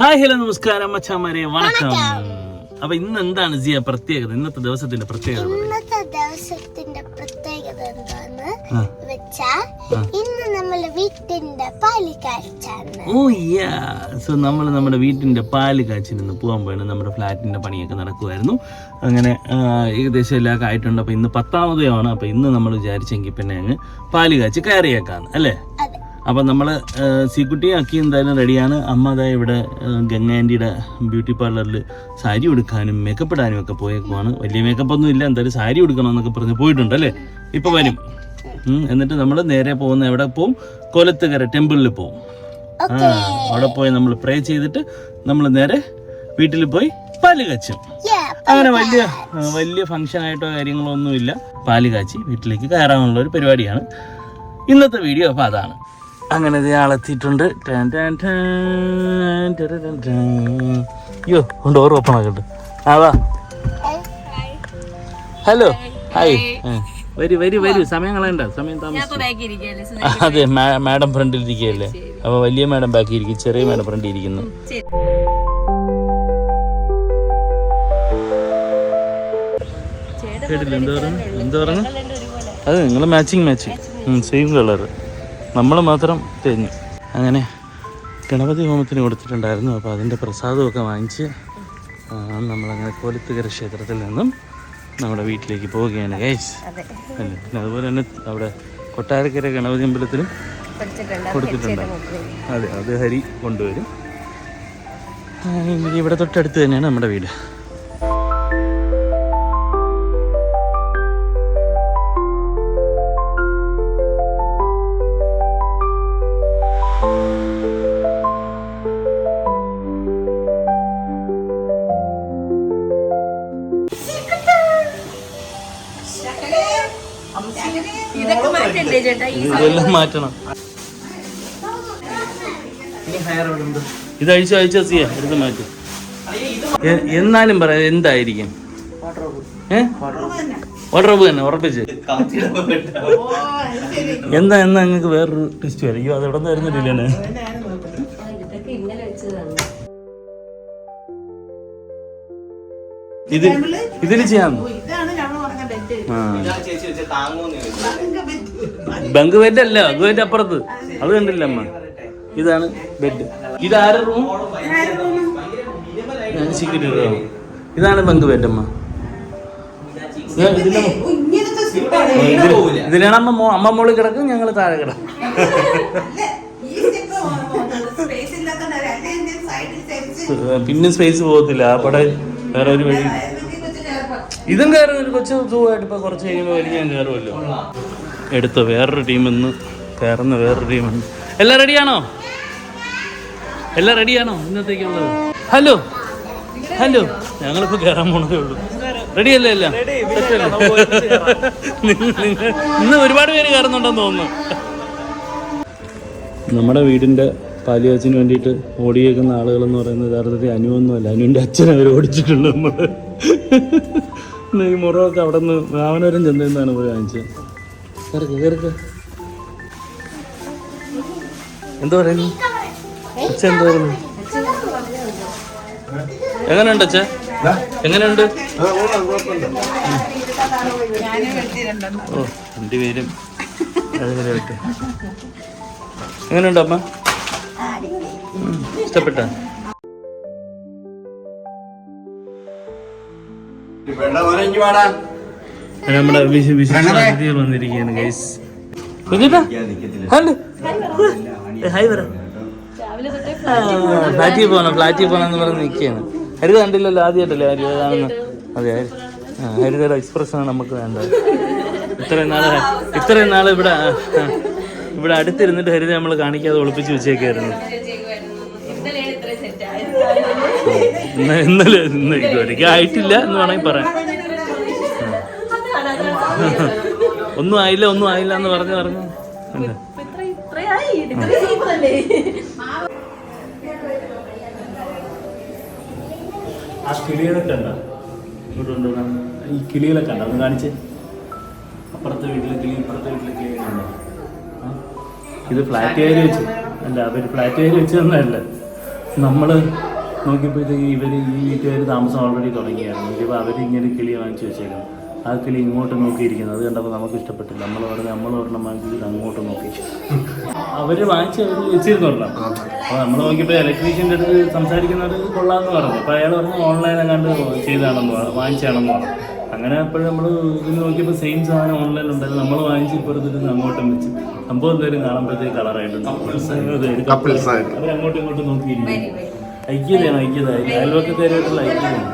Hi hello നമസ്കാരം അച്ഛാമാരെ വണക്കം. അപ്പൊ ഇന്ന് എന്താണ് ജിയ പ്രത്യേകത? ഇന്നത്തെ ദിവസത്തിന്റെ പ്രത്യേകത ഇന്നത്തെ ദിവസത്തിന്റെ പ്രത്യേകത എന്താന്ന്. വെച്ചാ ഇന്ന് നമ്മൾ വീട്ടിന്റെ പാൽ കാഴ്ചാണ് ഓ യാ. സോ നമ്മൾ നമ്മുടെ വീട്ടിന്റെ പാൽ കാച്ചിന് പോകാൻ പോയാണ്. നമ്മുടെ ഫ്ലാറ്റിന്റെ പണിയൊക്കെ നടക്കുമായിരുന്നു അങ്ങനെ ഏകദേശം എല്ലാം ആയിട്ടുണ്ട്. അപ്പൊ ഇന്ന് പത്താമതയാണ് അപ്പൊ ഇന്ന് നമ്മൾ വിചാരിച്ചെങ്കിൽ പിന്നെ അങ്ങ് പാൽ കാച്ചി കയറിയേക്കാന്ന് അല്ലേ? അപ്പം നമ്മൾ സീക്കുട്ടി അക്കി എന്തായാലും റെഡിയാണ്. അമ്മ അതായത് ഇവിടെ ഗംഗ ആന്റിയുടെ ബ്യൂട്ടി പാർലറിൽ സാരി ഉടുക്കാനും മേക്കപ്പ് ഇടാനും ഒക്കെ പോയേക്കുവാണ്. വലിയ മേക്കപ്പ് ഒന്നും ഇല്ല എന്തായാലും സാരി ഉടുക്കണമെന്നൊക്കെ പറഞ്ഞ് പോയിട്ടുണ്ട് അല്ലേ? ഇപ്പം വരും. എന്നിട്ട് നമ്മൾ നേരെ പോകുന്ന എവിടെ പോവും? കൊലത്തുകര ടെമ്പിളിൽ പോവും. ആ അവിടെ പോയി നമ്മൾ പ്രേ ചെയ്തിട്ട് നമ്മൾ നേരെ വീട്ടിൽ പോയി പാൽ കാച്ചും. അങ്ങനെ വലിയ വലിയ ഫംഗ്ഷൻ ആയിട്ടോ കാര്യങ്ങളോ ഒന്നുമില്ല. പാൽ കാച്ചി വീട്ടിലേക്ക് കയറാനുള്ള ഒരു പരിപാടിയാണ്. ഇന്നത്തെ വീഡിയോ അപ്പോൾ അതാണ്. അങ്ങനെ ആളെത്തിയിട്ടുണ്ട്. അയ്യോ കൊണ്ട് ഓർ ഓപ്പൺ ആക്കട്ടെ ആ വാ. ഹലോ. ഹായ്. വരി വരൂ വരൂ. സമയം കളയണ്ട. സമയം താമസിച്ചു. അതെ മാഡം ഫ്രണ്ടിൽ ഇരിക്കുകയല്ലേ അപ്പൊ വലിയ മാഡം ബാക്കി ഇരിക്കും. ചെറിയ മാഡം ഫ്രണ്ടിൽ ഇരിക്കുന്നു കേട്ടില്ല. എന്താ പറഞ്ഞു? എന്താ പറഞ്ഞു? അതെ നിങ്ങൾ മാച്ചിങ് മാച്ചിങ് സെയിം കളർ നമ്മൾ മാത്രം തേഞ്ഞു. അങ്ങനെ ഗണപതി ഹോമത്തിന് കൊടുത്തിട്ടുണ്ടായിരുന്നു. അപ്പോൾ അതിന്റെ പ്രസാദമൊക്കെ വാങ്ങിച്ച് നമ്മളങ്ങനെ കോലത്തുകര ക്ഷേത്രത്തിൽ നിന്നും നമ്മുടെ വീട്ടിലേക്ക് പോവുകയാണ് ഗൈസ് അല്ലേ? പിന്നെ അതുപോലെ തന്നെ അവിടെ കൊട്ടാരക്കര ഗണപതി അമ്പലത്തിലും കൊടുത്തിട്ടുണ്ട്. അതെ അത് ഹരി കൊണ്ടുവരും. ഇവിടെ തൊട്ടടുത്ത് തന്നെയാണ് നമ്മുടെ വീട്. മാറ്റണ്ടേ ചേട്ടാ ഈ ഇതെല്ലാം മാറ്റണം. ഇത് അഴിച്ചു അഴിച്ചാ സിയ എടുത്ത് മാറ്റും. എന്നാലും പറയാം എന്തായിരിക്കും? ഏ? വാട്ടർബ് തന്നെ ഉറപ്പിച്ച്. എന്താ എന്നാ നിങ്ങൾക്ക് വേറൊരു ടെസ്റ്റ് വരും. അയ്യോ അത് എവിടെ നിന്ന് വരുന്നില്ലേ ഇത് ഇതിൽ ചെയ്യാം. ആ. ബങ്ക് ബെഡ് അല്ല ബങ്ക് ബെഡ് അപ്പുറത്ത്. അത് കണ്ടില്ല അമ്മ. ഇതാണ് ബെഡ് ഇത് ആരുടെ റൂം ഞാൻ room. ഇതാണ് ബങ്ക് ബെഡ് അമ്മ. ഇതിലാണ് അമ്മ മോ- അമ്മ മോളിൽ കിടക്കും ഞങ്ങൾ താഴെ കിടക്കും. പിന്നെ സ്പേസ് പോകത്തില്ല അവിടെ വേറെ ഒരു വഴി. ഇതും കയറും ഒരു കൊച്ചു സുഖമായിട്ട് ഇപ്പൊ കുറച്ച് കഴിയുമ്പോൾ വലിയ കയറുമല്ലോ. എടുത്ത വേറൊരു ടീം ഇന്ന് കയറുന്ന വേറൊരു ടീമുണ്ട് എല്ലാം റെഡിയാണോ എല്ലാം റെഡിയാണോ ഇന്നത്തേക്കുള്ളത്? ഹലോ ഹലോ ഞങ്ങളിപ്പോ കയറാൻ പോണതേ ഉള്ളൂ. റെഡി അല്ലേ എല്ലാം? ഇന്ന് ഒരുപാട് പേര് കയറുന്നുണ്ടെന്ന് തോന്നുന്നു. നമ്മുടെ വീടിന്റെ പാലിയാച്ചിന് വേണ്ടിയിട്ട് ഓടിയേക്കുന്ന ആളുകളെന്ന് പറയുന്നത് യഥാർത്ഥത്തിൽ അനുവൊന്നുമല്ല. അനുവിന്റെ അച്ഛൻ അവർ ഓടിച്ചിട്ടുണ്ട് നമ്മൾ ഈ മുറമൊക്കെ അവിടെ നിന്ന് രാമനവരം ചെന്നിരുന്നാണ് പോയി വാങ്ങിച്ചത് കയറക്ക് കയറക്ക് എന്താ പറയുന്നു? അച്ഛ എന്താ പറയുന്നു? എങ്ങനെയുണ്ട് അച്ഛ എങ്ങനെയുണ്ട്? ഓ രണ്ടുപേരും അതുപോലെ വിട്ട് എങ്ങനെയുണ്ട് അമ്മ? ഇഷ്ടപ്പെട്ട? ഇഷ്ടപ്പെട്ട നമ്മുടെ വിശ- അതിഥികൾ വന്നിരിക്കുകയാണ് ഗൈസ് കുഞ്ഞിട്ടാ ഹലോ ഹായ് പറ. ഫ്ലാറ്റിൽ പോകണം. ഫ്ലാറ്റിൽ പോകണം എന്ന് പറഞ്ഞ് നിൽക്കുകയാണ്. ഹരിത കണ്ടില്ലല്ലോ ആദ്യമായിട്ടല്ലേ ഹരി കാണുന്നത്? അതെ ഹരിതയുടെ ആണ് നമുക്ക് വേണ്ടത്. ഇത്രയും നാൾ ഇത്രയും നാൾ ഇവിടെ ഇവിടെ അടുത്തിരുന്നിട്ട് ഹരിത നമ്മൾ കാണിക്കാതെ ഒളിപ്പിച്ച് വെച്ചേക്കായിരുന്നു. ഇന്നലെ ഇന്ന് ഇതുവരെയ്ക്ക് ആയിട്ടില്ല എന്ന് വേണമെങ്കിൽ പറയാം. ഒന്നും ആയില്ല ഒന്നും ആയില്ല എന്ന് പറഞ്ഞു പറഞ്ഞു. ഇത്ര ഇത്രയായി. ഇത്ര സീമല്ലേ ആ കിളികളൊക്കെ ഉണ്ടോ ഇവിടെ ഈ കിളികളൊക്കെ ഉണ്ടോ ഒന്ന് കാണിച്ച്. അപ്പുറത്തെ വീട്ടിലെ കിളി ഇപ്പുറത്തെ വീട്ടിലെ കിളി ഉണ്ടോ? ഇത് ഫ്ലാറ്റ് ഏരിയ വെച്ച്. അല്ല അവർ ഫ്ലാറ്റ് ഏരിയ വെച്ച് തന്നതല്ല. നമ്മൾ നോക്കിയപ്പോഴത്തേക്ക് ഇവർ ഈ വീട്ടുകാർ താമസം ഓൾറെഡി തുടങ്ങിയായിരുന്നു. ഇവർ അവരിങ്ങനെ ഇങ്ങനെ കിളി വാങ്ങിച്ചു വെച്ചേക്കണം ആ കിളി ഇങ്ങോട്ട് നോക്കിയിരിക്കുന്നത്. അത് കണ്ടപ്പോൾ നമുക്ക് ഇഷ്ടപ്പെട്ടില്ല. നമ്മൾ പറഞ്ഞ് നമ്മൾ ഒരെണ്ണം വാങ്ങിച്ചിട്ട് അങ്ങോട്ട് നോക്കി. അവർ വാങ്ങിച്ച് അവർ വെച്ചിരുന്നുള്ളൂ അപ്പോൾ നമ്മൾ നോക്കിയപ്പോൾ ഇലക്ട്രീഷ്യന്റെ അടുത്ത് സംസാരിക്കുന്നത് കൊള്ളാമെന്ന് പറഞ്ഞു. അപ്പോൾ അയാൾ പറഞ്ഞു ഓൺലൈൻ എങ്ങാണ്ട് ചെയ്താണെന്ന് പറഞ്ഞു വാങ്ങിച്ചാണെന്ന് പറഞ്ഞു അങ്ങനെ അപ്പോഴും നമ്മൾ ഇത് നോക്കിയപ്പോൾ സെയിം സാധനം ഓൺലൈൻ ഉണ്ടായിരുന്നു. നമ്മൾ വാങ്ങിച്ച് ഇപ്പുറത്തിരുന്ന് അങ്ങോട്ടും വെച്ച്. സംഭവം എന്തായാലും കാണുമ്പോഴത്തേക്ക് കളറായിട്ടുണ്ട്. അവരങ്ങോട്ടും ഇങ്ങോട്ടും നോക്കിയിരിക്കും ഐക്യതയാണ് ഐക്യത. അയൽവക്കത്തേരായിട്ടുള്ള ഐക്യതയാണ്.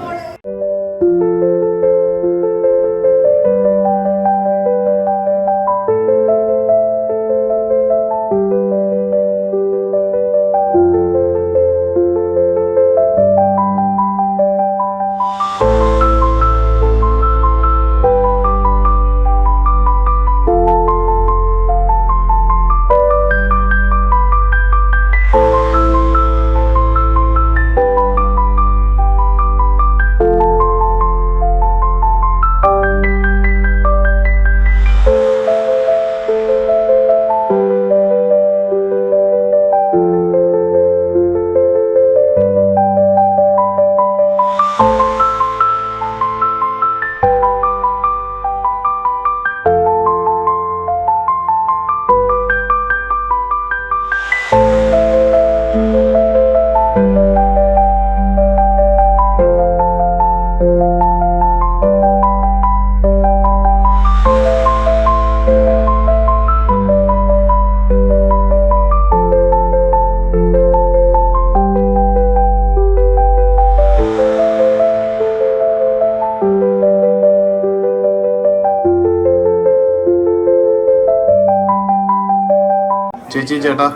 രണ്ടായിരത്തി ചേട്ടാ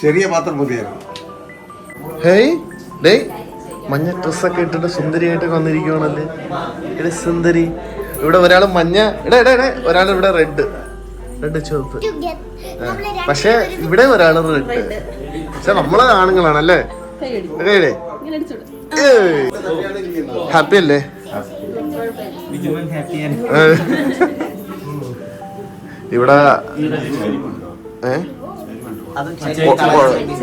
ചെറിയ പാത്രം മതിയായിരുന്നു. ഹേയ് ഡേയ് മഞ്ഞ ഡ്രസ്സൊക്കെ ഇട്ടിട്ട് സുന്ദരിയായിട്ട് വന്നിരിക്കുവാണല്ലേ? എടേ സുന്ദരി. ഇവിടെ ഒരാൾ മഞ്ഞ ഇടേ ഇടേ ഇടേ ഒരാൾ ഇവിടെ റെഡ്. റെഡ് ചുവപ്പ്. പക്ഷെ ഇവിടെ ഒരാൾ റെഡ്. പക്ഷെ നമ്മളെ ആണുങ്ങളാണല്ലേ? ഹാപ്പി അല്ലേ. ഇവിടെ ഏ?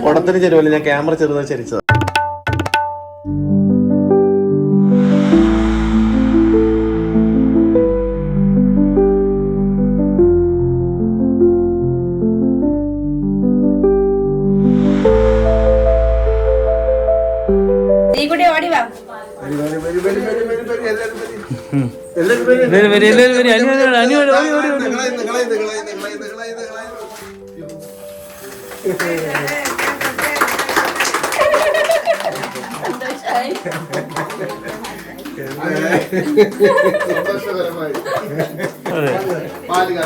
കുടത്തിന് ചെരുവല്ല? ഞാൻ ക്യാമറ ചെറുതായി ചരിച്ചതാ.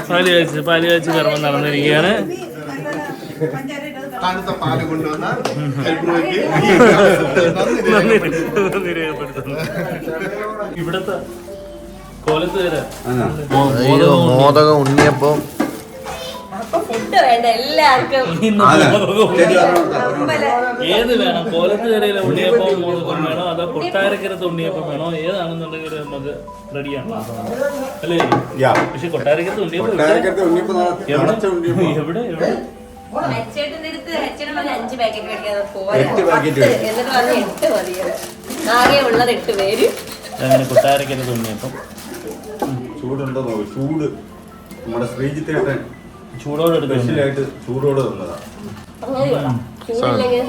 പാൽ കാച്ച് പാൽ കാച്ച് കർമ്മം നടന്നിരിക്കുകയാണ്. തണുത്ത പാൽ കൊണ്ടുവന്ന നന്ദി ഇവിടത്തെ മോദകം ഉണ്ണിയപ്പം. അപ്പൊ ഫുഡ് വേണ്ട എല്ലാവർക്കും. ഏത് വേണം? കോലത്തുകരയിലെ ഉണ്ണിയപ്പം. മോദകം വേണോ? അതോ കൊട്ടാരക്കരത്ത് ഉണ്ണിയപ്പം വേണോ? ഏതാണെന്നുണ്ടെങ്കിൽ നമുക്ക് റെഡിയാണ് അല്ലേ? പക്ഷെ കൊട്ടാരക്കരത്ത് ഉണ്ണിയപ്പം. എവിടെ? എവിടെ? അടുത്ത് പറഞ്ഞ അഞ്ച് പാക്കറ്റ് മേടിക്കാതെ പോരാ. പത്ത് എന്നിട്ട് പറഞ്ഞ എട്ട് മതിയത് ആകെ ഉള്ളത് എട്ട് പേര്. അങ്ങനെ കൊട്ടാരക്കരത്ത് ഉണ്ണിയപ്പം ചൂടുണ്ടോ നോക്ക്. ചൂട്. നമ്മുടെ ശ്രീജിത്തേട്ടൻ ചൂടോടെ സ്പെഷ്യലായിട്ട് ചൂടോടെ തന്നതാ. അങ്ങനെ ചൂടില്ലെങ്കിൽ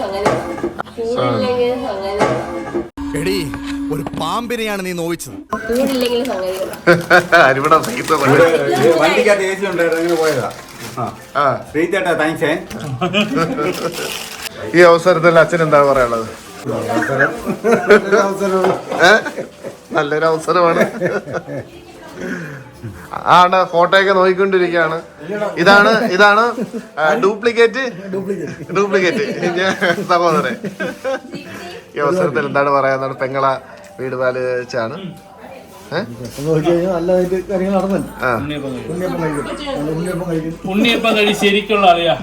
എടി ഒരു പാമ്പിനെയാണ് നീ നോവിച്ചത്. ചൂടില്ലെങ്കിൽ ഇവിടെ പൈസ ഇവിടെ വണ്ടിക്കകത്ത് ഉണ്ടായിരുന്നു അങ്ങനെ പോയതാ. താങ്ക്സ് ഈ അവസരത്തിൽ അച്ഛൻ എന്താ പറയാനുള്ളത്? നല്ലൊരു അവസരമാണ്. ആണ് ഫോട്ടോയൊക്കെ നോക്കിക്കൊണ്ടിരിക്കുകയാണ്. ഇതാണ് ഇതാണ് ഡ്യൂപ്ലിക്കേറ്റ്. ഡ്യൂപ്ലിക്കേറ്റ്. സഹോദരൻ. ഈ അവസരത്തിൽ എന്താണ് പറയാൻ പെങ്ങള വീട് വെച്ചാണ്. ഉണ്ണിയപ്പം കഴി ശരിക്കുള്ള അറിയാ.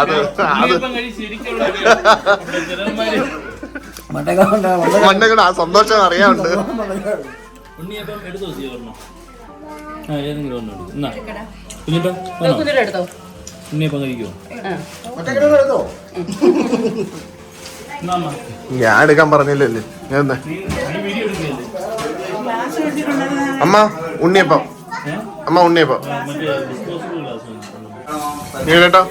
അത് ഉണ്ണിയപ്പം കഴി ശരിക്കുള്ള ആ സന്തോഷം അറിയാറുണ്ട് ഉണ്ണിയപ്പം എടുത്തു ഒരെണ്ണം? ആ ഏതെങ്കിലും ഒന്നും എടുക്കും. എന്നാ? കുഞ്ഞിപ്പം വേണോ? കുതിര എടുത്തോ? ഉണ്ണിയപ്പം കഴിക്കുമോ എടുത്തോ? എന്നാ അമ്മ ഞാൻ എടുക്കാൻ പറഞ്ഞില്ലല്ലേ. ഞാൻ അമ്മ ഉണ്ണിയപ്പം. അമ്മ ഉണ്ണിയപ്പം. കേട്ടോ?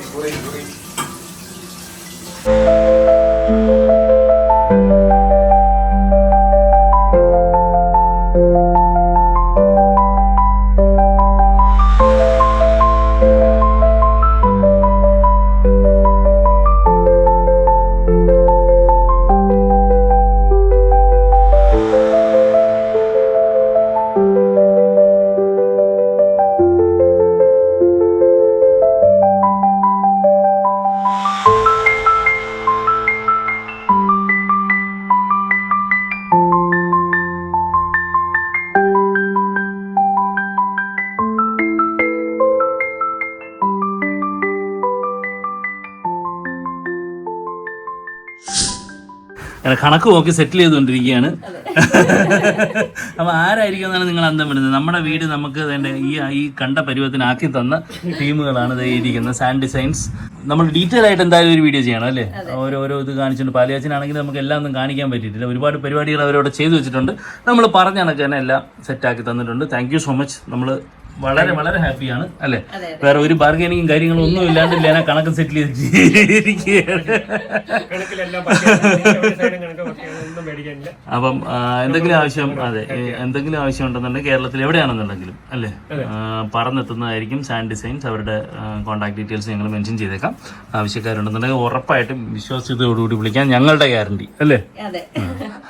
അങ്ങനെ കണക്ക് നോക്കി സെറ്റിൽ ചെയ്തുകൊണ്ടിരിക്കുകയാണ്. അപ്പൊ ആരായിരിക്കും എന്നാണ് നിങ്ങൾ അന്തം വിടുന്നത്? നമ്മുടെ വീട് നമുക്ക് തന്നെ ഈ ഈ കണ്ട പരുവത്തിനാക്കി തന്ന ടീമുകളാണ് ഇരിക്കുന്നത് സാൻഡ് ഡിസൈൻസ് നമ്മൾ ഡീറ്റെയിൽ ആയിട്ട് എന്തായാലും ഒരു വീഡിയോ ചെയ്യണം അല്ലേ? ഓരോരോ ഇത് കാണിച്ചിട്ടുണ്ട്. പാലിയാച്ചനാണെങ്കിൽ നമുക്ക് എല്ലാം ഒന്നും കാണിക്കാൻ പറ്റിയിട്ടില്ല. ഒരുപാട് പരിപാടികൾ അവരോട് ചെയ്തു വെച്ചിട്ടുണ്ട്. നമ്മൾ പറഞ്ഞ കണക്ക് തന്നെ എല്ലാം സെറ്റാക്കി തന്നിട്ടുണ്ട്. താങ്ക് യു സോ മച്ച് നമ്മൾ വളരെ വളരെ ഹാപ്പിയാണ് അല്ലെ? വേറെ ഒരു ബാർഗനിങ്ങും കാര്യങ്ങളും ഒന്നും ഇല്ലാണ്ട് ലേന കണക്ക് സെറ്റിൽ ചെയ്തിരിക്കുകയാണ് അപ്പം എന്തെങ്കിലും ആവശ്യം അതെ എന്തെങ്കിലും ആവശ്യം ഉണ്ടെന്നുണ്ടെങ്കിൽ കേരളത്തിൽ എവിടെയാണെന്നുണ്ടെങ്കിലും അല്ലേ? പറന്നെത്തുന്നതായിരിക്കും പറഞ്ഞെത്തുന്നതായിരിക്കും സാൻഡ് ഡിസൈൻസ് അവരുടെ കോൺടാക്ട് ഡീറ്റെയിൽസ് ഞങ്ങൾ മെൻഷൻ ചെയ്തേക്കാം. ആവശ്യക്കാരുണ്ടെന്നുണ്ടെങ്കിൽ ഉറപ്പായിട്ടും വിശ്വാസ്യതയോടുകൂടി വിളിക്കാം. ഞങ്ങളുടെ ഗ്യാരണ്ടി അല്ലേ? അതെ.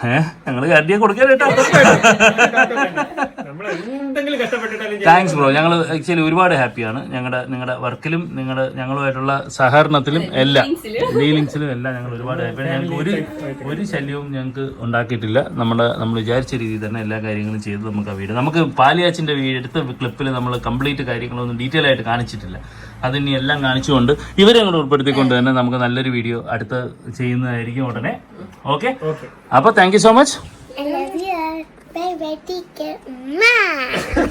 ഏഹ് കരുതിയ കൊടുക്കാൻ താങ്ക്സ് ബ്രോ ഞങ്ങൾ ആക്ച്വലി ഒരുപാട് ഹാപ്പിയാണ് ഞങ്ങളുടെ നിങ്ങളുടെ വർക്കിലും നിങ്ങളുടെ ഞങ്ങളുമായിട്ടുള്ള സഹകരണത്തിലും എല്ലാം ഡീലിങ്സിലും എല്ലാം ഞങ്ങൾ ഒരുപാട് ഹാപ്പിയാണ് ഞങ്ങൾക്ക് ഒരു ഒരു ശല്യവും ഞങ്ങൾക്ക് ഉണ്ടാക്കിയിട്ടില്ല. നമ്മുടെ നമ്മൾ വിചാരിച്ച രീതിയിൽ തന്നെ എല്ലാ കാര്യങ്ങളും ചെയ്ത് നമുക്ക് ആ വീട് നമുക്ക് പാലിയാച്ചിന്റെ വീടെടുത്ത് എടുത്ത ക്ലിപ്പിൽ നമ്മൾ കംപ്ലീറ്റ് കാര്യങ്ങളൊന്നും ഡീറ്റെയിൽ ആയിട്ട് കാണിച്ചിട്ടില്ല. അതിനി എല്ലാം കാണിച്ചുകൊണ്ട് ഇവരെ അങ്ങോട്ട് ഉൾപ്പെടുത്തിക്കൊണ്ട് തന്നെ നമുക്ക് നല്ലൊരു വീഡിയോ അടുത്ത് ചെയ്യുന്നതായിരിക്കും ഉടനെ. ഓക്കെ അപ്പോൾ താങ്ക് യു സോ മച്ച്